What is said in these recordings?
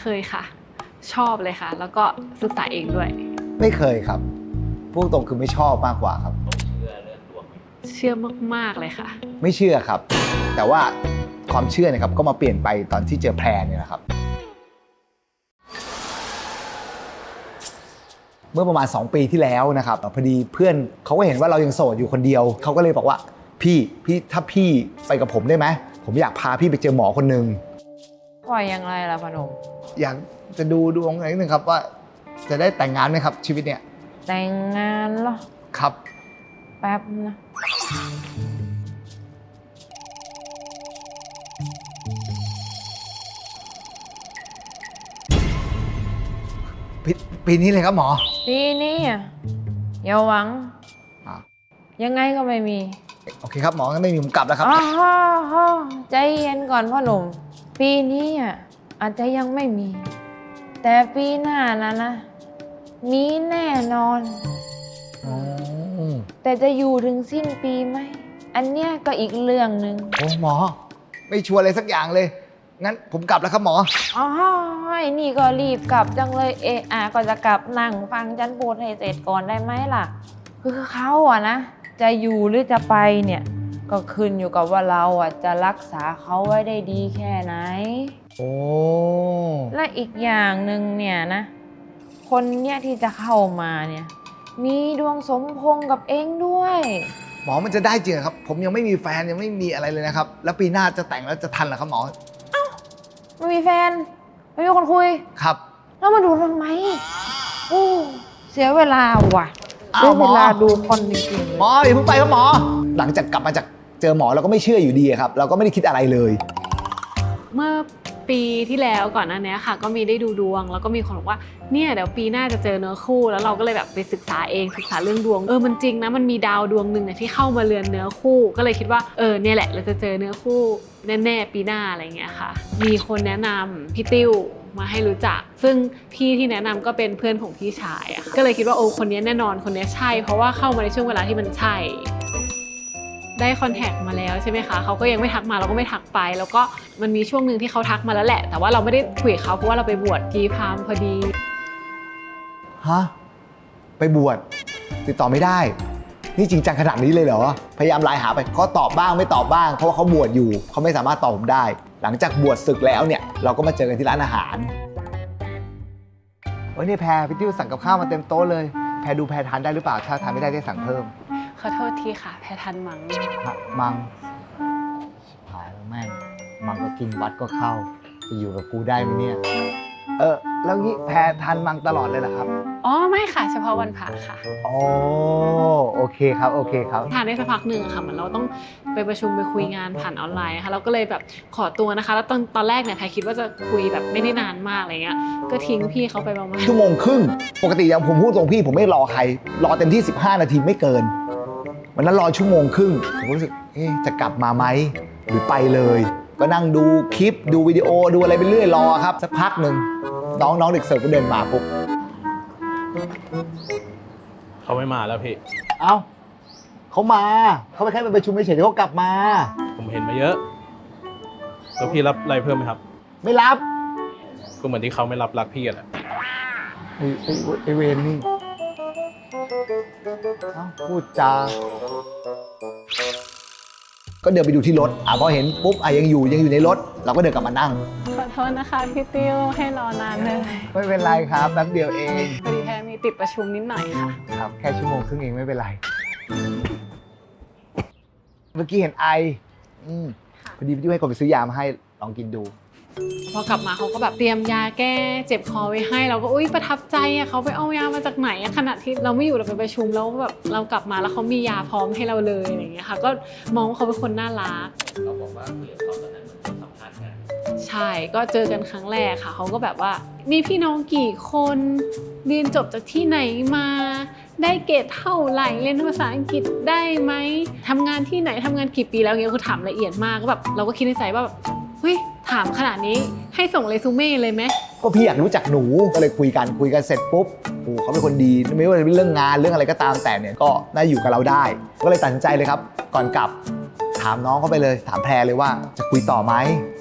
เคยค่ะ ชอบเลยค่ะ แล้วก็ศึกษาเองด้วย ไม่เคยครับ พูดตรงคือไม่ชอบมากกว่าครับ เชื่อมากๆเลยค่ะ ไม่เชื่อครับ แต่ว่าความเชื่อเนะครับก็มาเปลี่ยนไปตอนที่เจอแพรเนี่ยนะครับ เมื่อประมาณ 2 ปีที่แล้วนะครับพอดีเพื่อนเขาก็เห็นว่าเรายังโสดอยู่คนเดียว เขาก็เลยบอกว่า พี่พี่ถ้าพี่ไปกับผมได้ไหมผมอยากพาพี่ไปเจอหมอคนหนึ่ง ปล่อยอย่างไรล่ะพนม อยากจะดูดวงอะไรนิดนึงครับว่า จะได้แต่งงานไหมครับ ชีวิตเนี่ยแต่งงานเหรอ ครับ แป๊บนะปีปีนี้เลยครับหมอปีนี้อะอย่าหวัง อะยังไงก็ไม่มีโอเคครับหมองั้นไม่มีผมกลับแล้วครับ อ๋อฮะใจเย็นก่อนพ่อหนุ่ม ปีนี้อะ อาจจะยังไม่มี แต่ปีหน้านะนะ มีแน่นอน อ๋อแต่จะอยู่ถึงสิ้นปีไหม อันเนี้ยก็อีกเรื่องหนึ่งโอ้หมอ ไม่ชัวร์อะไรสักอย่างเลย งั้นผมกลับแล้วครับหมอ อ๋อไอ้นี่ก็รีบกลับจังเลยเอะอะก็จะกลับนั่งฟังฉันพูดให้เสร็จก่อนได้ไหมล่ะ คือเขาอะนะ จะอยู่หรือจะไปเนี่ย ก็ขึ้นอยู่กับว่าเราอะจะรักษาเขาไว้ได้ดีแค่ไหน โอ้ และอีกอย่างหนึ่งเนี่ยนะ คนเนี่ยที่จะเข้ามาเนี่ย มีดวงสมพงษ์กับเองด้วย หมอมันจะได้จริงเหรอครับ ผมยังไม่มีแฟนยังไม่มีอะไรเลยนะครับ แล้วปีหน้าจะแต่งแล้วจะทันเหรอครับหมอ ไม่มีแฟน ไม่มีคนคุย ครับ แล้วมาดูทำไมโอ้เสียเวลาว่ะอ้าวเสียเวลาหมอดูคนจริงๆเลย หมออย่าเพิ่งไปครับหมอ หลังจากกลับมาจาก เจอหมอเราก็ไม่เชื่ออยู่ดีครับ เราก็ไม่ได้คิดอะไรเลย เมื่อปีที่แล้วก่อนหน้านี้ค่ะ ก็มีได้ดูดวง แล้วก็มีคนบอกว่าเนี่ยเดี๋ยวปีหน้าจะเจอเนื้อคู่แล้วเราก็เลยแบบไปศึกษาเองศึกษาเรื่องดวงเออมันจริงนะมันมีดาวดวงหนึ่งเนี่ยที่เข้ามาเรือนเนื้อคู่ ก็เลยคิดว่าเออเนี่ยแหละเราจะเจอเนื้อคู่แน่ๆปีหน้าอะไรเงี้ยค่ะ มีคนแนะนำพี่ติ้วมาให้รู้จัก ซึ่งพี่ที่แนะนำก็เป็นเพื่อนของพี่ชายอะค่ะก็เลยคิดว่าโอ้คนนี้แน่นอนคนนี้ใช่ เพราะว่าเข้ามาในช่วงเวลาที่มันใช่ ได้คอนแทคมาแล้วใช่ไหมคะเขาก็ยังไม่ทักมาเราก็ไม่ทักไป แล้วก็มันมีช่วงหนึ่งที่เขาทักมาแล้วแหละ แต่ว่าเราไม่ได้คุยกับเขาเพราะว่าเราไปบวชกีพราหมณ์พอดีฮะไปบวชติดต่อไม่ได้ นี่จริงจังขนาดนี้เลยเหรอพยายามไลน์หาไปเขาตอบบ้างไม่ตอบบ้าง เพราะว่าเขาบวชอยู่เขาไม่สามารถตอบผมได้ หลังจากบวชศึกแล้วเนี่ยเราก็มาเจอกันที่ร้านอาหารโอ้ยนี่แพรพี่ติ้วสั่งกับข้าวมาเต็มโต๊ะเลย แพรดูแพรทานได้หรือเปล่าถ้าทานไม่ได้ได้สั่งเพิ่ม ขอโทษทีค่ะ แพ้ทันมัง ฮะมังชิบหายแล้วแม่ง มังก็กินวัดก็เข้า จะอยู่กับกูได้ไหมเนี่ย เออ แล้วงี้แพรทานมังตลอดเลยเหรอครับ อ๋อ ไม่ค่ะ เฉพาะวันพระค่ะ อ๋อ โอเคครับ โอเคครับ ทานได้สักพักหนึ่งค่ะเหมือนเราต้องไปประชุมไปคุยงานผ่านออนไลน์ค่ะเราก็เลยแบบขอตัวนะคะ แล้วตอนตอนแรกเนี่ยแพรคิดว่าจะคุยแบบไม่ได้นานมากอะไรเงี้ยก็ทิ้งพี่เขาไปประมาณชั่วโมงครึ่ง ปกติอย่างผมพูดตรงพี่ผมไม่รอใคร รอเต็มที่ 15 นาทีไม่เกิน วันนั้นรอชั่วโมงครึ่งผมก็รู้สึกเอ๊ะจะกลับมาไหมหรือไปเลย ก็นั่งดูคลิปดูวิดีโอดูอะไรไปเรื่อยรอครับ สักพักหนึ่งน้องน้องเด็กเสิร์ฟก็เดินมาปุ๊บเขาไม่มาแล้วพี่ เอ้าเขามาเขาไปแค่ไปประชุมเฉยๆเดี๋ยวเขากลับมา ผมเห็นมาเยอะ แล้วพี่รับอะไรเพิ่มไหมครับ ไม่รับ ก็เหมือนที่เขาไม่รับรักพี่กันแหละ ไอ้ไอ้ไอ้เวรนี่ เอ้าพูดจา ก็เดินไปดูที่รถ อะพอเห็นปุ๊บอะยังอยู่ยังอยู่ในรถ เราก็เดินกลับมานั่ง ขอโทษนะคะพี่ติ้วให้รอนานเลยไม่เป็นไรครับแป๊บเดียวเองพอดีแพรมีติดประชุมนิดหน่อยค่ะ ครับแค่ชั่วโมงครึ่งเองไม่เป็นไร เมื่อกี้เห็นไออืมพอดีพี่ติ้วให้คนไปซื้อยามาให้ลองกินดู พอกลับมาเขาก็แบบเตรียมยาแก้เจ็บคอไว้ให้เราก็อุ้ยประทับใจอะเขาไปเอายามาจากไหนอะขณะที่เราไม่อยู่เราไปประชุมแล้วแบบเรากลับมาแล้วเขามียาพร้อมให้เราเลยอะไรอย่างเงี้ยค่ะ ก็มองว่าเขาเป็นคนน่ารัก เราบอกว่าคุยกับเขาตอนนั้นเหมือนคนสัมพันธ์กันใช่ก็เจอกันครั้งแรกค่ะเขาก็แบบว่า มีพี่น้องกี่คนเรียนจบจากที่ไหนมา ได้เกรดเท่าไหร่เรียนภาษาอังกฤษได้ไหมทำงานที่ไหนทำงานกี่ปีแล้วเงี้ยคือถามละเอียดมากก็แบบเราก็คิดในใจว่าแบบ เฮ้ยถามขนาดนี้ให้ส่งเรซูเม่เลยไหมก็พี่อยากรู้จักหนูก็เลยคุยกันคุยกันเสร็จปุ๊บโอ้เขาเป็นคนดีไม่ว่าจะเป็นเรื่องงานเรื่องอะไรก็ตามแต่เนี่ยก็น่าอยู่กับเราได้ ก็เลยตัดสินใจเลยครับ ก่อนกลับ ถามน้องเขาไปเลย ถามแพรเลยว่าจะคุยต่อไหม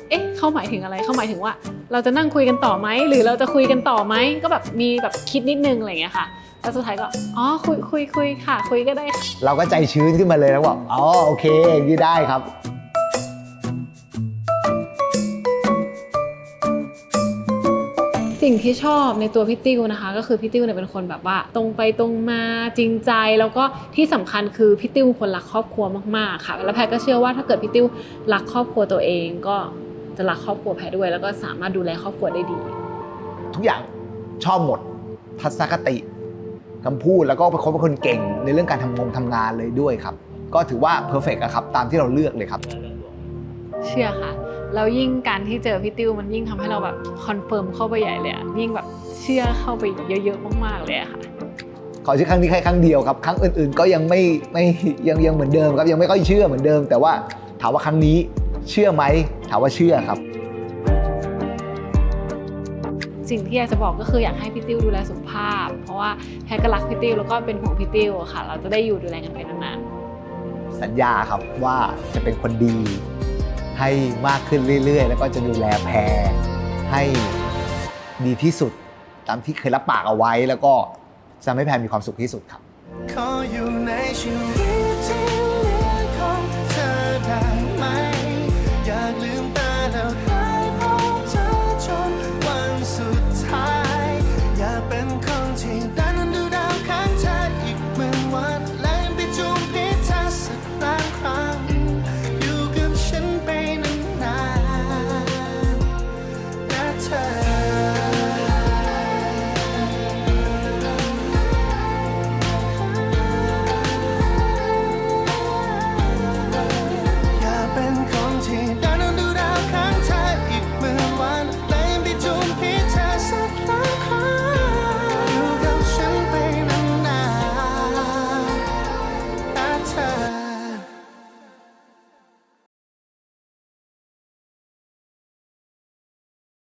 เอ๊ะเขาหมายถึงอะไรเขาหมายถึงว่า เราจะนั่งคุยกันต่อไหมหรือเราจะคุยกันต่อไหมก็แบบมีแบบคิดนิดนึงอะไรอย่างเงี้ยค่ะแล้วสุดท้ายก็อ๋อคุยคุยคุยค่ะ คุยก็ได้ค่ะเราก็ใจชื้นขึ้นมาเลยแล้วบอกอ๋อโอเคอย่างนี้ได้ครับ สิ่งที่ชอบในตัวพี่ติ้วนะคะ ก็คือพี่ติ้วเนี่ยเป็นคนแบบว่าตรงไปตรงมาจริงใจ แล้วก็ที่สำคัญคือพี่ติ้วเป็นคนรักครอบครัวมากๆค่ะ แล้วแพรก็เชื่อว่าถ้าเกิดพี่ติ้วรักครอบครัวตัวเองก็จะรักครอบครัวแพรด้วย แล้วก็สามารถดูแลครอบครัวได้ดี ทุกอย่างชอบหมดทัศนคติคำพูดแล้วก็เป็นคนเป็นคนเก่งในเรื่องการทำงงทำงานเลยด้วยครับ ก็ถือว่าเพอร์เฟกต์ครับตามที่เราเลือกเลยครับ เชื่อค่ะ แล้วยิ่งการที่เจอพี่ติ้วมันยิ่งทำให้เราแบบคอนเฟิร์มเข้าไปใหญ่เลยอะยิ่งแบบเชื่อเข้าไปเยอะๆมากๆเลยอะค่ะขอเชื่อครั้งนี้แค่ครั้งเดียวครับครั้งอื่นๆก็ยังไม่ไม่ยังยังเหมือนเดิมครับยังไม่ค่อยเชื่อเหมือนเดิม แต่ว่าถามว่าครั้งนี้เชื่อไหมถามว่าเชื่อครับสิ่งที่อยากจะบอกก็คืออยากให้พี่ติ้วดูแลสุขภาพ เพราะว่าแพรก็รักพี่ติ้วแล้วก็เป็นห่วงพี่ติ้วอะค่ะ เราจะได้อยู่ดูแลกันไปนานๆสัญญาครับว่าจะเป็นคนดี ให้มากขึ้นเรื่อย ๆ แล้วก็จะดูแลแพรให้ดีที่สุด ตามที่เคยรับปากเอาไว้ แล้วก็จะทำให้แพรมีความสุขที่สุดครับ